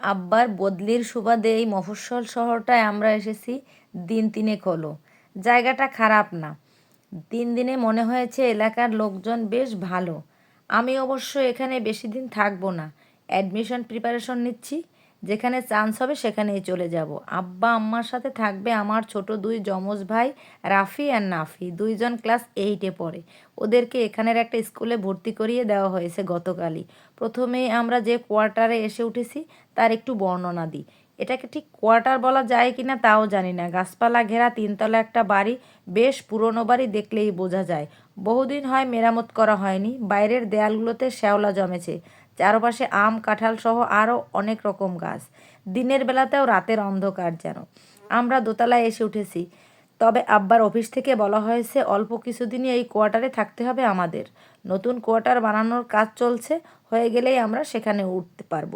আব্বার বদলির সুবাদে এই মফস্বল শহরটায় আমরা এসেছি, দিন তিনেক হলো। জায়গাটা খারাপ না। দিন দিনে মনে হয়েছে এলাকার লোকজন বেশ ভালো। আমি অবশ্য এখানে বেশি দিন থাকব না। অ্যাডমিশন প্রিপারেশন নিচ্ছি। যেখানে চান্স হবে সেখানেই চলে যাব। আব্বা আম্মার সাথে থাকবে আমার ছোট দুই যমজ ভাই রাফি আর নাফি। দুইজন ক্লাস এইটে পড়ে। ওদেরকে এখানের একটা স্কুলে ভর্তি করিয়ে দেওয়া হয়েছে গতকালই। প্রথমেই আমরা যে কোয়ার্টারে এসে উঠেছি, তার একটু বর্ণনা দিই। এটাকে ঠিক কোয়ার্টার বলা যায় কি না তাও জানি না। গাছপালা ঘেরা তিনতলা একটা বাড়ি, বেশ পুরনো বাড়ি দেখলেই বোঝা যায়। বহুদিন হয় মেরামত করা হয়নি। বাইরের দেয়ালগুলোতে শ্যাওলা জমেছে। চারপাশে আম, কাঁঠাল সহ আরও অনেক রকম গাছ। দিনের বেলাতেও রাতের অন্ধকার যেন। আমরা দোতলায় এসে উঠেছি। তবে আব্বার অফিস থেকে বলা হয়েছে, অল্প কিছুদিনই এই কোয়ার্টারে থাকতে হবে আমাদের। নতুন কোয়ার্টার বানানোর কাজ চলছে, হয়ে গেলেই আমরা সেখানে উঠতে পারব।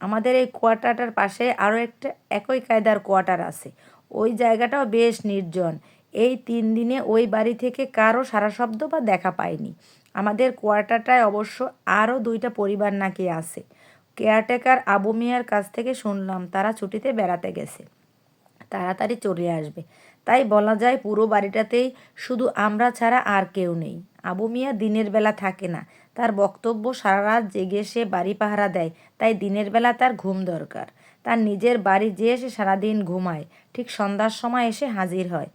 আমাদের এই কোয়ার্টারটার পাশে আরও একটা একই কায়দার কোয়ার্টার আছে। ওই জায়গাটাও বেশ নির্জন। এই তিন দিনে ওই বাড়ি থেকে কারও সারা শব্দ বা দেখা পাইনি আমাদের কোয়ার্টারটায় অবশ্য আরও দুইটা পরিবার নাকি আছে। কেয়ারটেকার আবু মিয়ার কাছ থেকে শুনলাম, তারা ছুটিতে বেড়াতে গেছে। তাড়াতাড়ি চলে আসবে। তাই বলা যায় পুরো বাড়িটাতেই শুধু আমরা ছাড়া আর কেউ নেই। আবু মিয়া দিনের বেলা থাকে না। তার বক্তব্য সারা রাত জেগে সে বাড়ি পাহারা দেয়। তাই দিনের বেলা তার ঘুম দরকার। তার নিজের বাড়ি যেয়ে সে সারাদিন ঘুমায়। ঠিক সন্ধ্যার সময় এসে হাজির হয়।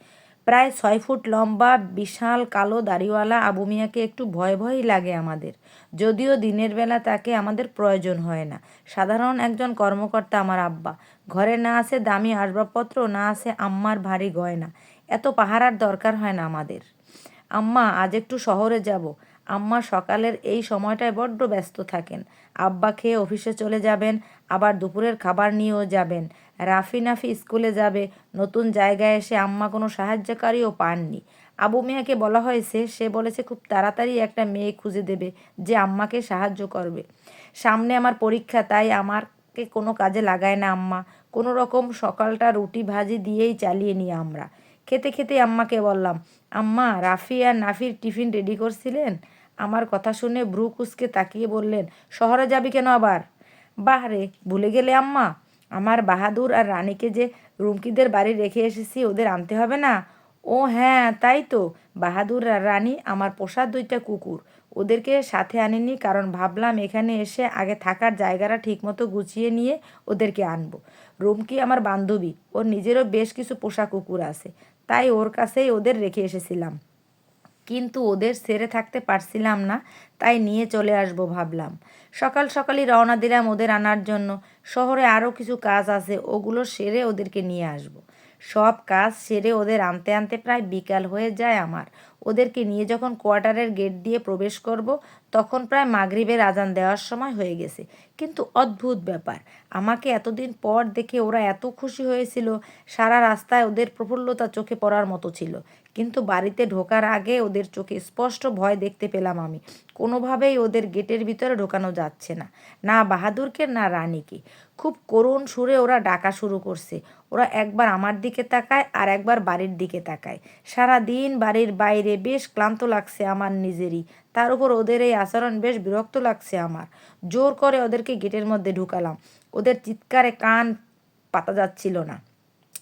প্রায় ছয় ফুট লম্বা, বিশাল কালো দাড়িওয়ালা আবু মিয়াকে একটু ভয় ভয়ই লাগে আমাদের। যদিও দিনের বেলা তাকে আমাদের প্রয়োজন হয় না। সাধারণ একজন কর্মকর্তা আমার আব্বা। ঘরে না আছে দামি আসবাবপত্র, না আছে আম্মার ভারী গয়না। এত পাহারার দরকার হয় না আমাদের। আম্মা, আজ একটু শহরে যাব। আম্মা সকালের এই সময়টায় বড্ড ব্যস্ত থাকেন। আব্বা খেয়ে অফিসে চলে যাবেন, আবার দুপুরের খাবার নিয়েও যাবেন। রাফি নাফি স্কুলে যাবে। নতুন জায়গায় এসে আম্মা কোনো সাহায্যকারীও পাননি। আবু মিয়াকে বলা হয়েছে, সে বলেছে, খুব তাড়াতাড়ি একটা মেয়ে খুঁজে দেবে যে আম্মাকে সাহায্য করবে। সামনে আমার পরীক্ষা, তাই আমারকে কোনো কাজে লাগায় না আম্মা। কোনো রকম সকালটা রুটি ভাজি দিয়েই চালিয়ে নিই আমরা। খেতে খেতে আম্মাকে বললাম, আম্মা, রাফি আর নাফির টিফিন রেডি করছিলেন? আমার কথা শুনে কুসকে তাকিয়ে বললেন, শহরে যাবি কেন আবার? বাহ রে ভুলে গেলে আম্মা। আমার বাহাদুর আর রানীকে যে রুমকিদের বাড়ি রেখে এসেছি, ওদের আনতে হবে না? ও হ্যাঁ তাই তো। বাহাদুর আর রানী আমার পোষা দুইটা কুকুর। ওদেরকে সাথে আনিনি কারণ ভাবলাম এখানে এসে আগে থাকার জায়গাটা ঠিকমতো গুছিয়ে নিয়ে ওদেরকে আনব। রুমকি আমার বান্ধবী, ওর নিজেরও বেশ কিছু পোষা কুকুর আছে। তাই ওর কাছেই ওদের রেখে এসেছিলাম। কিন্তু ওদের সেরে থাকতে পারছিলাম না, তাই নিয়ে চলে আসব ভাবলাম। সকাল সকালই রওনা দিলাম ওদের আনার জন্য। শহরে আরও কিছু কাজ আছে, ওগুলো সেরে ওদেরকে নিয়ে আসব। সব কাজ সেরে ওদের আনতে আনতে প্রায় বিকাল হয়ে যায় আমার। ওদেরকে নিয়ে যখন কোয়ার্টারের গেট দিয়ে প্রবেশ করব, তখন প্রায় মাগরিবের আজান দেওয়ার সময় হয়ে গেছে। কিন্তু অদ্ভুত ব্যাপার, আমাকে এতদিন পর দেখে ওরা এত খুশি হয়েছিল, সারা রাস্তায় ওদের প্রফুল্লতা চোখে পড়ার মতো ছিল। কিন্তু বাড়িতে ঢোকার আগে ওদের চোখে স্পষ্ট ভয় দেখতে পেলাম আমি। কোনোভাবেই ওদের গেটের ভিতরে ঢোকানো যাচ্ছে না না বাহাদুরকে, না রানীকে। খুব করুণ সুরে ওরা ডাকা শুরু করছে। ওরা একবার আমার দিকে তাকায় আর একবার বাড়ির দিকে তাকায়। সারা দিন বাড়ির বাইরে বেশ ক্লান্ত লাগছে আমার নিজেরই। তার উপর ওদের এই আচরণ বেশ বিরক্ত লাগছে আমার। জোর করে ওদেরকে গেটের মধ্যে ঢুকালাম। ওদের চিৎকারে কান পাতা যাচ্ছিল না।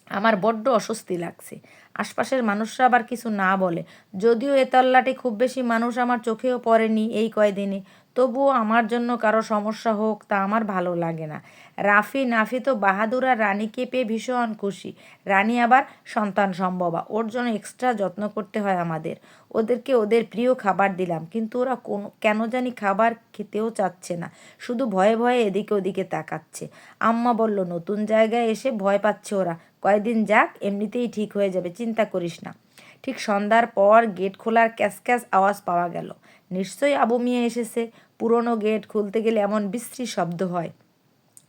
আমার বড্ড অস্বস্তি লাগছে। আশপাশের মানুষরা আবার কিছু না বলে। যদিও এ তল্লাটে খুব বেশি মানুষ আমার চোখেও পড়েনি এই কয়দিনে। তবুও আমার জন্য কারও সমস্যা হোক তা আমার ভালো লাগে না। রাফি নাফি তো বাহাদুর আর রানীকে পেয়ে ভীষণ খুশি। রানী আবার সন্তান সম্ভবা। ওর জন্য এক্সট্রা যত্ন করতে হয় আমাদের। ওদেরকে ওদের প্রিয় খাবার দিলাম। কিন্তু ওরা কোন, কেন জানি খাবার খেতেও চাচ্ছে না। শুধু ভয়ে ভয়ে এদিকে ওদিকে তাকাচ্ছে। আম্মা বলল, নতুন জায়গায় এসে ভয় পাচ্ছে ওরা। কয়েকদিন যাক, এমনিতেই ঠিক হয়ে যাবে, চিন্তা করিস না। ঠিক সন্ধ্যার পর গেট খোলার ক্যাস ক্যাস আওয়াজ পাওয়া গেল। নিশ্চয়ই আবু মিয়া এসেছে। পুরনো গেট খুলতে গেলে এমন বিশ্রী শব্দ হয়।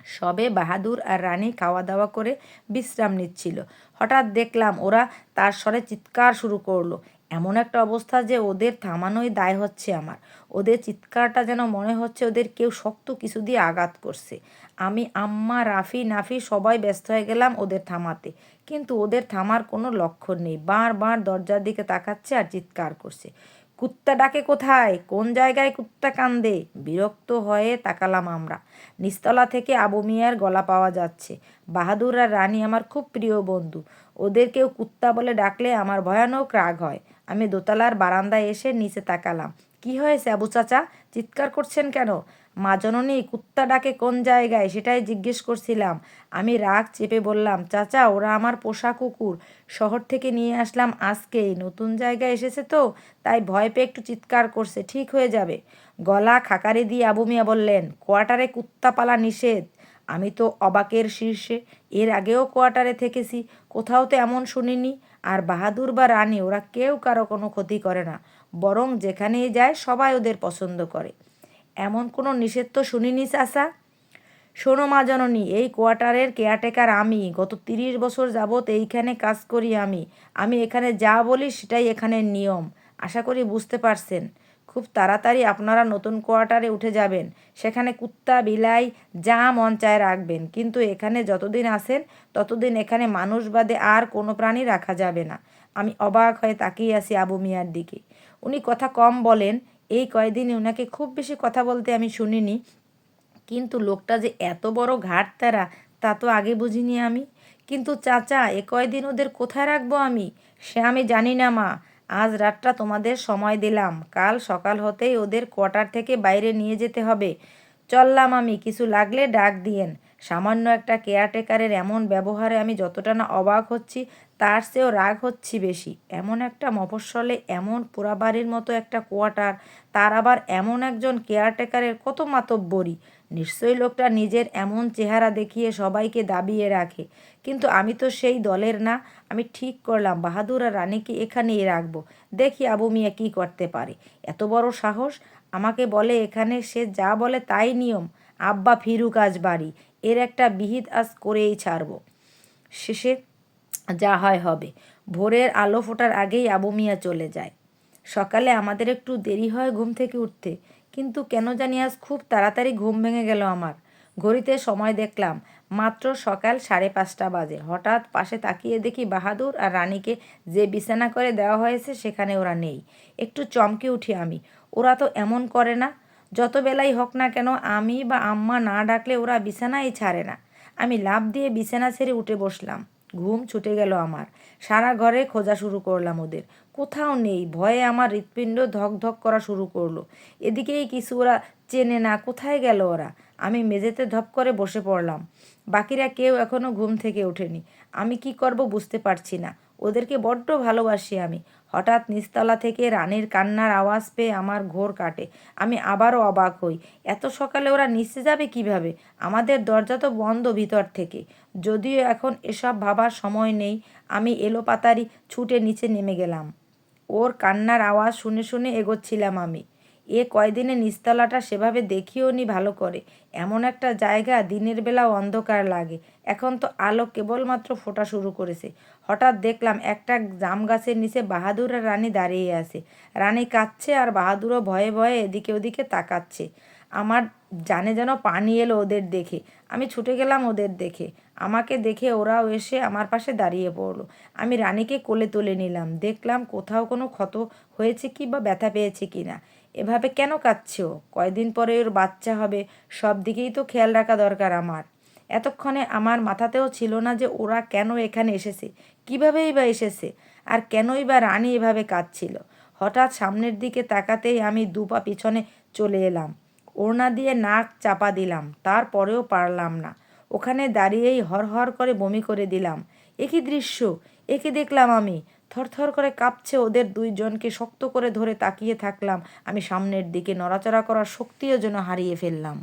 সবে বাহাদুর আর রানী খাওয়া দাওয়া করে বিশ্রাম নিচ্ছিল। হঠাৎ দেখলাম ওরা তার স্বরে চিৎকার শুরু করল। এমন একটা অবস্থা যে ওদের থামানোই দায় হচ্ছে আমার। ওদের চিৎকারটা যেন মনে হচ্ছে ওদের কেউ শক্ত কিছু দিয়ে আঘাত করছে। আমি আম্মা, রাফি, নাফি সবাই ব্যস্ত হয়ে গেলাম ওদের থামাতে। কিন্তু ওদের থামার কোনো লক্ষণ নেই। বারবার দরজার দিকে তাকাচ্ছে আর চিৎকার করছে। কুত্তা ডাকে কোথায়? কোন জায়গায় কুত্তা কান্দে? বিরক্ত হয়ে তাকালাম আমরা। নিস্তলা থেকে আবু মিয়ার গলা পাওয়া যাচ্ছে। বাহাদুর আর রানী আমার খুব প্রিয় বন্ধু। ওদের কেউ কুত্তা বলে ডাকলে আমার ভয়ানক রাগ হয়। আমি দোতলার বারান্দায় এসে নিচে তাকালাম। কি হয়েছে, আবু চাচা? চিৎকার করছেন কেন? মা জননী কুত্তা ডাকে কোন জায়গায়? সেটাই জিজ্ঞেস করছিলাম। আমি রাগ চেপে বললাম, চাচা, ওরা আমার পোষা কুকুর। শহর থেকে নিয়ে আসলাম আজকেই। নতুন জায়গায় এসেছে তো, তাই ভয় পেয়ে একটু চিৎকার করছে। ঠিক হয়ে যাবে। গলা খাকারি দিয়ে আবু মিয়া বললেন, কোয়ার্টারে কুত্তা পালা নিষেধ। আমি তো অবাকের শীর্ষে। এর আগেও কোয়ার্টারে থেকেছি। কোথাও তো এমন শুনিনি। আর বাহাদুর বা রানী, ওরা কেউ কারও কোনো ক্ষতি করে না। বরং যেখানেই যায়, সবাই ওদের পছন্দ করে। এমন কোনো নিষেধ তো শুনিনি চাষা শোনো মা জননী, এই কোয়ার্টারের কেয়ারটেকার আমি, গত তিরিশ বছর যাবৎ এইখানে কাজ করি আমি। আমি এখানে যা বলি, সেটাই এখানের নিয়ম। আশা করি বুঝতে পারছেন। খুব তাড়াতাড়ি আপনারা নতুন কোয়ার্টারে উঠে যাবেন। সেখানে কুত্তা, বিলাই, যা মন চায় রাখবেন। কিন্তু এখানে যতদিন আসেন ততদিন এখানে মানুষ বাদে আর কোনো প্রাণী রাখা যাবে না। আমি অবাক হয়ে তাকিয়ে আসি আবু মিয়ার দিকে। উনি কথা কম বলেন। এই কয়দিনে ওনাকে খুব বেশি কথা বলতে আমি শুনিনি। কিন্তু লোকটা যে এত বড় ঘাট তারা তা তো আগে বুঝিনি আমি। কিন্তু চাচা, এ কয়দিন ওদের কোথায় রাখব আমি? সে আমি জানি না, মা। আজ রাতটা তোমাদের সময় দিলাম। কাল সকাল হতেই ওদের কোয়ার্টার থেকে বাইরে নিয়ে যেতে হবে। চললাম আমি, কিছু লাগলে ডাক দিয়েন। সামান্য একটা কেয়ারটেকারের এমন ব্যবহারে আমি যতটা না অবাক হচ্ছি, তার চেয়েও রাগ হচ্ছি বেশি। এমন একটা মফস্বলে, এমন পোড়াবাড়ির মতো একটা কোয়ার্টার, তার আবার এমন একজন কেয়ারটেকারের কত মাতব্বরি। নিশ্চয়ই লোকটা নিজের এমন চেহারা দেখিয়ে সবাইকে দাবিয়ে রাখে। কিন্তু আমি তো সেই দলের না, আমি ঠিক করলাম, বাহাদুর আর রানীকে এখানেই রাখব। দেখি আবু মিয়া কী করতে পারে। এত বড় সাহস? আমাকে বলে এখানে সে যা বলে তাই নিয়ম। আব্বা ফিরুক আজ বাড়ি। এর একটা বিহিত আজ করেই ছাড়বো। শেষে যা হয় হবে। ভোরের আলো ফোটার আগেই আবু মিয়া চলে যায়। সকালে আমাদের একটু দেরি হয় ঘুম থেকে উঠতে। কিন্তু কেন জানি আজ খুব তাড়াতাড়ি ঘুম ভেঙে গেল আমার। ঘড়িতে সময় দেখলাম, মাত্র সকাল সাড়ে পাঁচটা বাজে। হঠাৎ পাশে তাকিয়ে দেখি বাহাদুর আর রানীকে যে বিছানা করে দেওয়া হয়েছে সেখানে ওরা নেই। একটু চমকে উঠি আমি। ওরা তো এমন করে না। যত বেলাই হোক না কেন আমি বা আম্মা না ডাকলে ওরা বিছানাই ছাড়ে না। আমি লাভ দিয়ে বিছানা ছেড়ে উঠে বসলাম। ঘুম ছুটে গেল আমার। সারা ঘরে খোঁজা শুরু করলাম ওদের। কোথাও নেই, ভয়ে আমার হৃৎপিণ্ড ধক ধক করা শুরু করল। এদিকেই কিছু ওরা চেনে না, কোথায় গেল ওরা? আমি মেঝেতে ধপ করে বসে পড়লাম। বাকিরা কেউ এখনও ঘুম থেকে ওঠেনি। আমি কি করব বুঝতে পারছি না। ওদেরকে বড্ড ভালোবাসি আমি। হঠাৎ নিচতলা থেকে রানীর কান্নার আওয়াজ পেয়ে আমার ঘোর কাটে। আমি আবারও অবাক হই। এত সকালে ওরা নিচে যাবে কীভাবে? আমাদের দরজা তো বন্ধ ভিতর থেকে। যদিও এখন এসব ভাবার সময় নেই, আমি এলোপাতারি ছুটে নিচে নেমে গেলাম। ওর কান্নার আওয়াজ শুনে শুনে এগোচ্ছিলাম আমি। এ কয়দিনে নিস্তলাটা সেভাবে দেখিও নি ভালো করে। এমন একটা জায়গা দিনের বেলাও অন্ধকার লাগে। এখন তো আলো কেবলমাত্র ফোটা শুরু করেছে। হঠাৎ দেখলাম একটা জাম গাছের নিচে বাহাদুর আর রানী দাঁড়িয়ে আছে। রানী কাঁদছে আর বাহাদুরও ভয়ে ভয়ে এদিকে ওদিকে তাকাচ্ছে। আমার জানে যেন পানি এলো ওদের দেখে। আমি ছুটে গেলাম ওদের দেখে। আমাকে দেখে ওরাও এসে আমার পাশে দাঁড়িয়ে পড়ল। আমি রানীকে কোলে তুলে নিলাম। দেখলাম কোথাও কোনো ক্ষত হয়েছে কি বা ব্যথা পেয়েছে কি না। এভাবে কেন কাঁদছে? ও কয়দিন পরে ওর বাচ্চা হবে। সব দিকেই তো খেয়াল রাখা দরকার আমার। এতক্ষণে আমার মাথাতেও ছিল না যে ওরা কেন এখানে এসেছে। কীভাবেই বা এসেছে? আর কেনই বা রানী এভাবে কাঁদছিল? হঠাৎ সামনের দিকে তাকাতেই আমি দুপা পিছনে চলে এলাম। ওড়না দিয়ে নাক চাপা দিলাম, তারপরেও পারলাম না। ওখানে দাঁড়িয়েই হরহর করে বমি করে দিলাম। একই দৃশ্য? একে দেখলাম আমি? থরথর করে কাঁপছে ওদের দুইজনকে শক্ত করে ধরে তাকিয়ে থাকলাম। আমি সামনের দিকে নড়াচড়া করার শক্তিও যেন হারিয়ে ফেললাম।